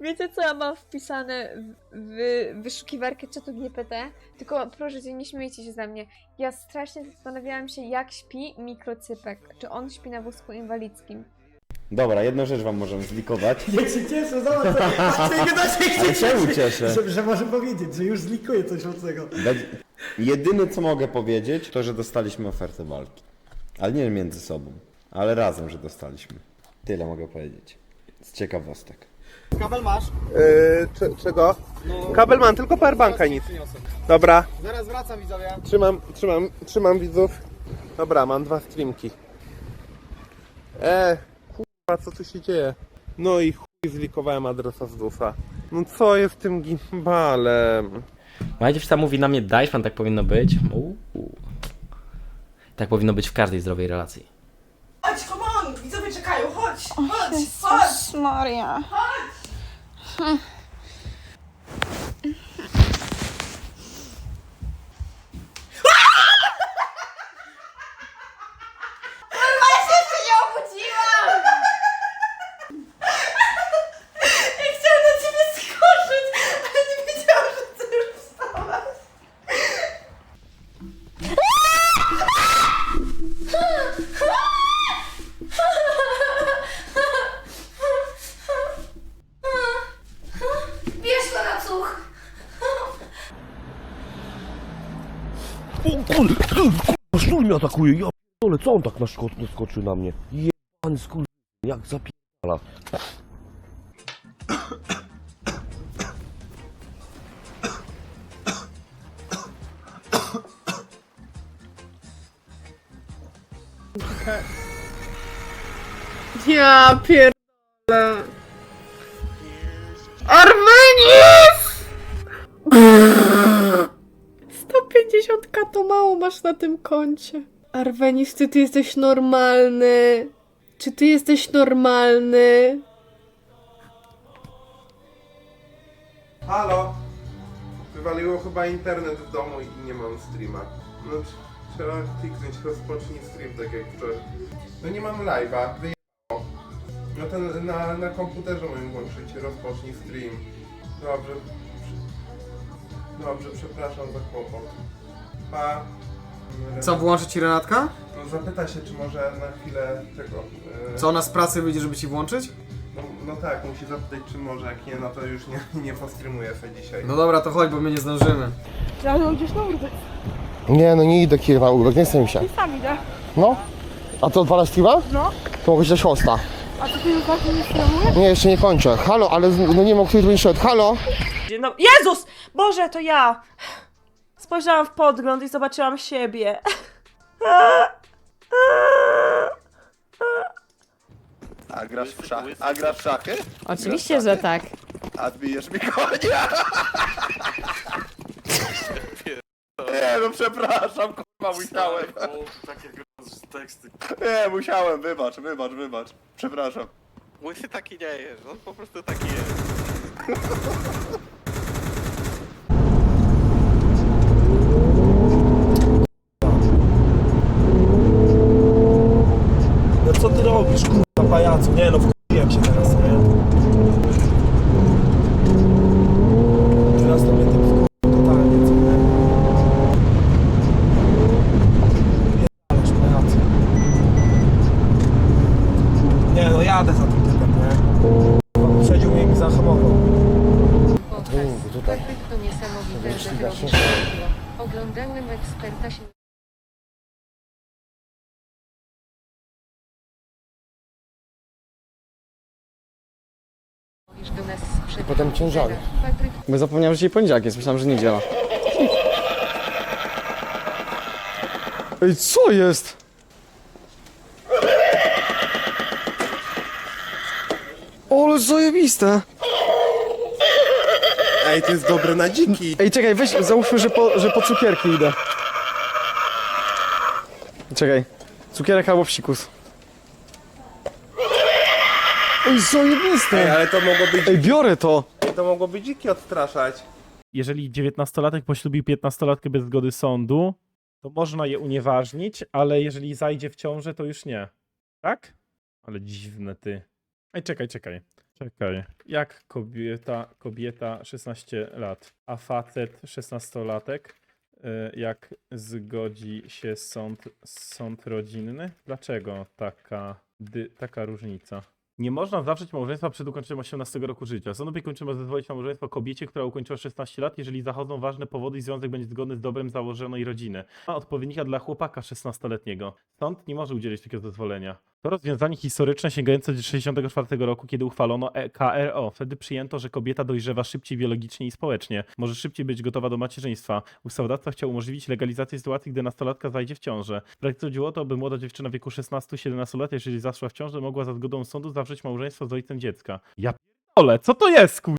Wiecie co ja mam wpisane w, wyszukiwarkę czatu GPT? Tylko proszę cię, nie śmiejcie się ze mnie. Ja strasznie zastanawiałam się, jak śpi mikrocypek. Czy on śpi na wózku inwalidzkim? Dobra, jedną rzecz wam możemy zlikować. Ja się cieszę, zobacz, a ty nie się Ale czemu cieszę? Że, że może powiedzieć, że już zlikuje coś mocnego. Będzie- Jedyne co mogę powiedzieć, to że dostaliśmy ofertę walki. Ale nie między sobą, ale razem, że dostaliśmy. Tyle mogę powiedzieć. Z ciekawostek. Kabel masz? Yy, cze- czego? Kabel mam, tylko powerbanka nic. Dobra, Zaraz wracam widzowie. trzymam, trzymam, trzymam widzów. Dobra, mam dwa streamki. E, kurwa, co tu się dzieje? No i chuj zlikowałem adresa z DUSa. No co jest tym gimbalem? Moja dziewczyna mówi na mnie dajesz, pan tak powinno być. Uuu. Tak powinno być w każdej zdrowej relacji. Chodź, come on! Widzowie czekają, chodź! Chodź, chodź! Maria. Ja się jeszcze nie obudziłam! Ja chciałam na ciebie skoczyć, ale nie wiedziałam, że ty już wstałaś. Bierz to na cuch! O kurde, kurwa, szczur mnie atakuje, ja ale co on tak nasko- naskoczył na mnie? Jebany skur... jak zapierdala. Ja pierdolę. 150k to mało masz na tym koncie. Arwenis, czy ty jesteś normalny? Czy ty jesteś normalny? Halo? Wywaliło chyba internet w domu i nie mam streama. No tr- trzeba kliknąć rozpocznij stream tak jak wczoraj. No nie mam live'a, wyjechało. No ten na, na komputerze moim włączyć rozpocznij stream. Dobrze. Dobrze, przepraszam za kłopot. Pa. Co, włączyć ci Renatka? No zapyta się, czy może na chwilę tego... e, Co, ona z pracy wyjdzie, żeby ci włączyć? No, no tak, musi zapytać, czy może, jak nie, no to już nie, nie postreamuję sobie dzisiaj. No dobra, to chodź, bo my nie zdążymy. Nie, no nie idę kurwa urok, nie chcę mi się. Sam idę. No? A to odwala Steve'a? No. To mogę dać hosta. A to ty już właśnie nie streamujesz? Nie, jeszcze nie kończę. Halo, ale z- no nie mam, który będzie szedł. Halo? No, Jezus! Boże, to ja! Spojrzałam w podgląd i zobaczyłam siebie. A grasz w szachy? A grasz w szachy? Oczywiście, że tak. A zbijesz mi konia! Nie, no przepraszam, kurwa, musiałem. Nie, musiałem, wybacz, wybacz, wybacz. Przepraszam. Łysy taki nie jest, on po prostu taki jest. No co ty robisz, pajacu? Nie no, wkurzyłem się teraz, nie? Teraz to mnie tym wkurzył totalnie, co nie? Pierdalasz pajacu. Nie no, jadę za tym typem, nie? Przedził mnie i mi zahamował. treningu tutaj. To niesamowite, że robisz. Oglądałem eksperta się... Potem ciężary. Bo zapomniałem, że dzisiaj poniedziałek jest, myślałem, że niedziela. Ej, co jest? Ale zajebiste! Ej, to jest dobre na dziki. Ej, czekaj, weź, załóżmy, że po, że po cukierki idę. Czekaj, cukierek albo psikus. Ej, Ej, zajebiste! ale to mogło być, Ej, biorę to! to mogło być dziki odstraszać. jeżeli 19-latek poślubi 15-latkę bez zgody sądu, to można je unieważnić, ale jeżeli zajdzie w ciążę, to już nie. Tak? Ale dziwne ty. Ej, czekaj, czekaj. Czekaj. Jak kobieta, kobieta 16 lat, a facet 16-latek, y, jak zgodzi się sąd, sąd rodzinny? Dlaczego taka, dy, taka różnica? Nie można zawrzeć małżeństwa przed ukończeniem 18 roku życia. Sąd opiekuńczy może zezwolić na małżeństwo kobiecie, która ukończyła 16 lat, jeżeli zachodzą ważne powody i związek będzie zgodny z dobrem założonej rodziny. Ma odpowiednika dla chłopaka 16-letniego. Sąd nie może udzielić takiego zezwolenia. To rozwiązanie historyczne sięgające do 64 roku, kiedy uchwalono E- KRO. Wtedy przyjęto, że kobieta dojrzewa szybciej biologicznie i społecznie. Może szybciej być gotowa do macierzyństwa. Ustawodawca chciał umożliwić legalizację sytuacji, gdy nastolatka zajdzie w ciążę. W praktyce chodziło o to, by młoda dziewczyna w wieku 16-17 lat, jeżeli zaszła w ciążę, mogła za zgodą sądu zawrzeć małżeństwo z ojcem dziecka. Ja pierdolę, co to jest, kurwa?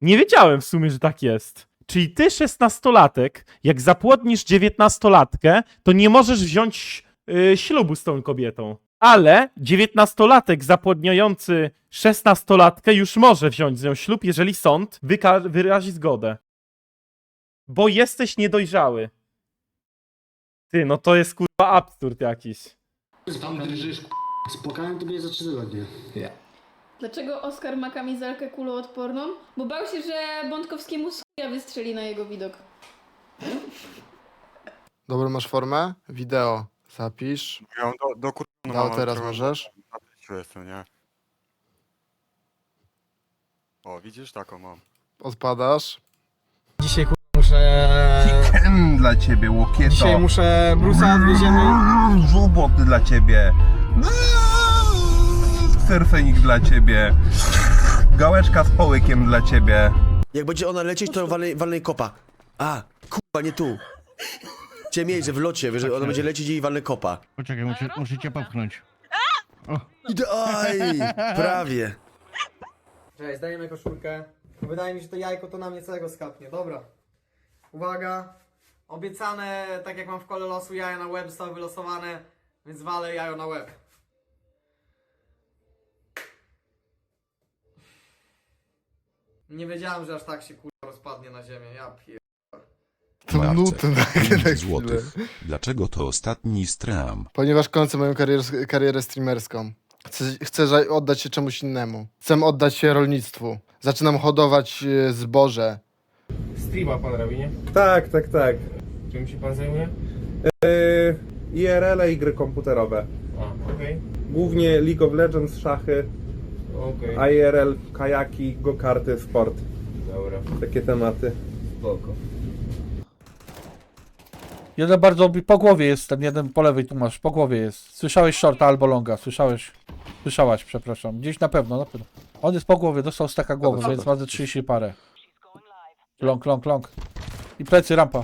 Nie wiedziałem w sumie, że tak jest. Czyli ty, 16-latek, jak zapłodnisz 19-latkę, to nie możesz wziąć yy, ślubu z tą kobietą. Ale 19-latek zapłodniający 16-latkę już może wziąć z nią ślub, jeżeli sąd wyka- wyrazi zgodę. Bo jesteś niedojrzały. Ty, no to jest kurwa absurd jakiś. Tam drżysz, spokojnie tobie za 3 tygodnie. Dlaczego Oskar ma kamizelkę kuloodporną? Bo bał się, że Bątkowskiemu s***a wystrzeli na jego widok. Dobra, masz formę? Wideo. Zapisz. Ja mam do, do kur... Dał teraz możesz? Jestem, nie? O, widzisz? Taką mam. Odpadasz. Dzisiaj kur... muszę... Ken dla ciebie, łokieto. Dzisiaj muszę Brusa odwieziemy. Żubot dla ciebie. Serfenik dla ciebie. Gałeczka z połykiem dla ciebie. Jak będzie ona lecieć, to walnej, walnej kopa. A, kurwa, nie tu. Chciałem jej, że w locie, że ona będzie lecieć i walnej kopa. Poczekaj, muszę, muszę cię popchnąć. Idę, aj, prawie. Cześć, zdajemy koszulkę. Wydaje mi się, że to jajko to na mnie całego skapnie. Dobra. Uwaga. Obiecane, tak jak mam w kole losu, jaja na łeb zostały wylosowane, więc walę jajo na łeb. Nie wiedziałem, że aż tak się kurwa rozpadnie na ziemię. Ja pier... Pięć złotych. Dlaczego to ostatni stram? Ponieważ kończę moją karierę, karierę streamerską. Chcę, chcę za- oddać się czemuś innemu. Chcę oddać się rolnictwu. Zaczynam hodować e, zboże. Streama pan robi, nie? Tak, tak, tak. Czym się pan zajmuje? Yy, IRL i gry komputerowe. A, okej. Głównie League of Legends, szachy, Okej, IRL, kajaki, go-karty, sport. dobra, Takie tematy. spoko. Jeden bardzo po głowie jest, ten jeden po lewej tu masz, po głowie jest. Słyszałeś shorta albo longa, słyszałeś? Słyszałaś, przepraszam. Gdzieś na pewno, na pewno. On jest po głowie, dostał staka głowy, więc ma ze 30 parę. Long, long, long. I plecy, rampa.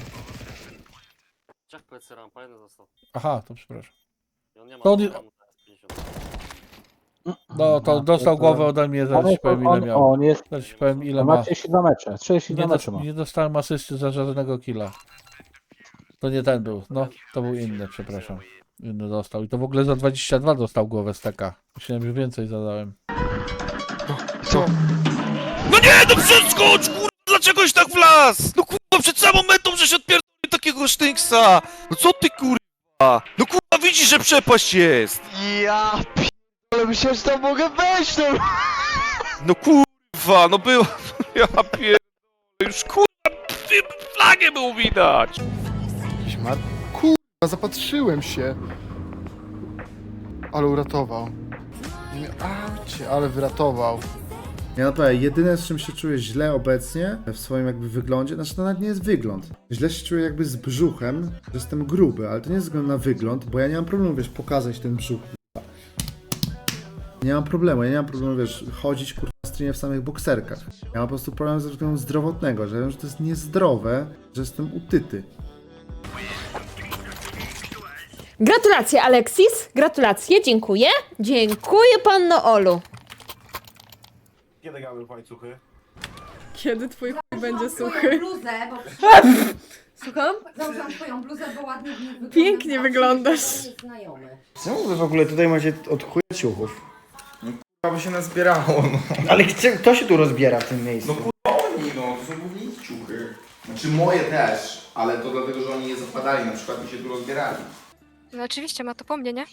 Jak plecy rampa? Jeden został. Aha, to przepraszam. I on nie ma To on- programu teraz 50. No, to dostał głowę ode mnie, zaraz ci powiem ile miał. On jest, Zaraz ci powiem ile ma. 32 mecze, 32 Nie, dos- nie dostałem asysty za żadnego killa. To nie ten był, no, to był inny, przepraszam. Inny dostał. I to w ogóle za 22 dostał głowę steka. Myślałem, że więcej zadałem. No nie, no przeskocz, kurwa, dlaczegoś tak wlaz? No kurwa, przed samą metą, że się odpierdoli takiego sztynksa. No co ty kurwa? No kurwa, widzisz, że przepaść jest. Ja ale myślałem, że tam mogę wejść, no. No kurwa, no było, ja pierdolę, już kurwa, flagę było widać. Mar... Kurwa, zapatrzyłem się. Ale uratował. Aucie, ale wyratował. Ja naprawdę, jedyne z czym się czuję źle obecnie w swoim jakby wyglądzie, znaczy to nawet nie jest wygląd. Źle się czuję jakby z brzuchem, że jestem gruby, ale to nie jest względu na wygląd, bo ja nie mam problemu, wiesz, pokazać ten brzuch. Nie mam problemu, ja nie mam problemu, wiesz, chodzić kurwa w samych bokserkach. Ja mam po prostu problem ze względu zdrowotnego, że wiem, że to jest niezdrowe, że jestem utyty. Gratulacje, Alexis. Gratulacje, dziękuję. Dziękuję, panno Olu. Kiedy gramy w łańcuchy? Kiedy twój chuj będzie suchy? bluzę, bo Słucham? założyłam twoją bluzę, bo ładnie w niej wyglądasz. Pięknie a wyglądasz. przyjdzie Znajomy. Czemu wy w ogóle tutaj macie od chuja ciuchów? Chyba by się nazbierało, no. Ale gdzie, kto się tu rozbiera w tym miejscu? Oni, no, to są głównie ich ciuchy. Znaczy moje też, ale to dlatego, że oni je zakładali, na przykład mi się tu rozbierali. No oczywiście, ma to po mnie, nie?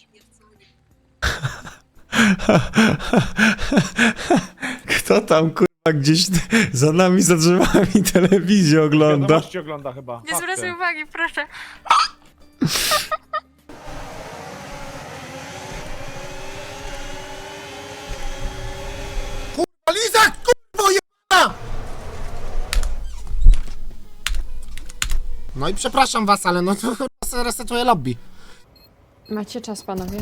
Kto tam kurwa gdzieś za nami, za drzewami telewizję ogląda? ogląda chyba. Nie zwracaj uwagi, proszę. Lizak, kurwo jebana! No i przepraszam was, ale no to resetuję lobby. Macie czas, panowie.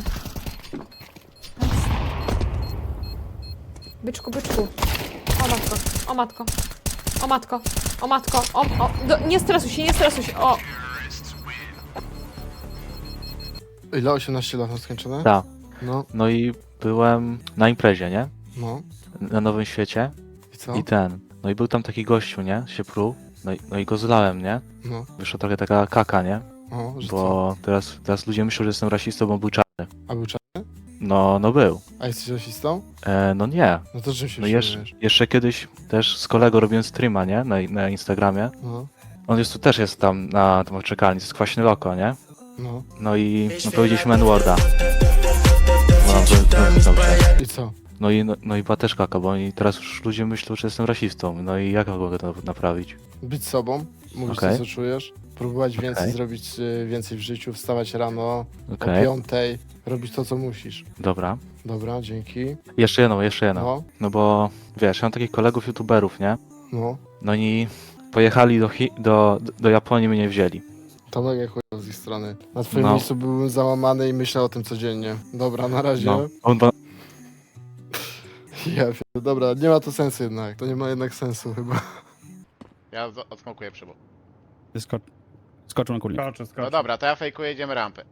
Byczku, byczku. O matko, o matko. O matko, o matko, o, o, do, nie stresuj się, nie stresuj się, o. Ile? 18 lat skończone? Tak. No, No i byłem na imprezie, nie? no. Na Nowym Świecie. I co? I ten. No i był tam taki gościu, nie? Się pruł. No i, no i go zlałem, nie? No, Wyszła trochę taka kaka, nie? O, że co? Bo teraz, teraz ludzie myślą, że jestem rasistą, bo był czarny. A był czarny? No, no był. A jesteś rasistą? E, no nie. No to czym się No jeszcze, jeszcze kiedyś też z kolegą robiłem streama, nie? Na, na Instagramie. No, On jest tu też jest tam na tym czekalni, to jest kwaśny loko, nie? no. No i no, powiedzieliśmy N-Worda. No, wy- wy- dobrze. I co? No i, no, no i była też kaka, bo oni teraz już ludzie myślą, że jestem rasistą. No i jak mogę to naprawić? Być sobą, Okej. to, co czujesz, próbować więcej Okej. zrobić y, więcej w życiu, wstawać rano o Okej, piątej, robić to, co musisz. dobra. Dobra, dzięki. Jeszcze jedną, jeszcze jedną. No, No bo wiesz, ja mam takich kolegów youtuberów, nie? no. No oni pojechali do, Chi- do, do Japonii, mnie nie wzięli. To mega chujowo z ich strony. Na twoim No. miejscu byłbym załamany i myślał o tym codziennie. Dobra, na razie. No. On, ba- Ja wiem. Dobra, nie ma to sensu jednak. To nie ma jednak sensu chyba. Ja odsmokuję przybór. Skocz, skoczył na kuli. Skoczę, skoczę. dobra, to ja fejkuję, jedziemy rampę.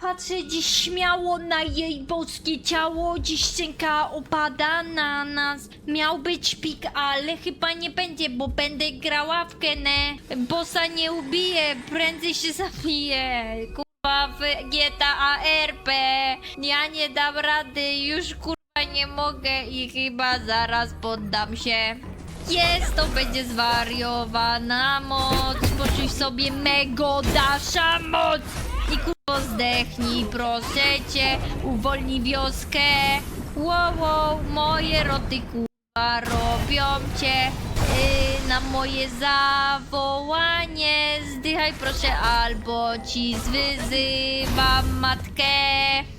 Patrzę dziś śmiało na jej boskie ciało, dziś szczęka opada na nas. Miał być pik, ale chyba nie będzie, bo będę grała w kenę. Bossa nie ubiję, prędzej się zabiję. Kurwa w GTA RP. Ja nie dam rady, już kurwa nie mogę i chyba zaraz poddam się. Jest, to będzie zwariowana moc. Poczuj sobie mego dasza moc. I kurwo zdechnij, proszę cię, uwolnij wioskę. Wow, wow, moje roty kurwa robią cię. Yy, na moje zawołanie zdychaj proszę, albo ci zwyzywam matkę.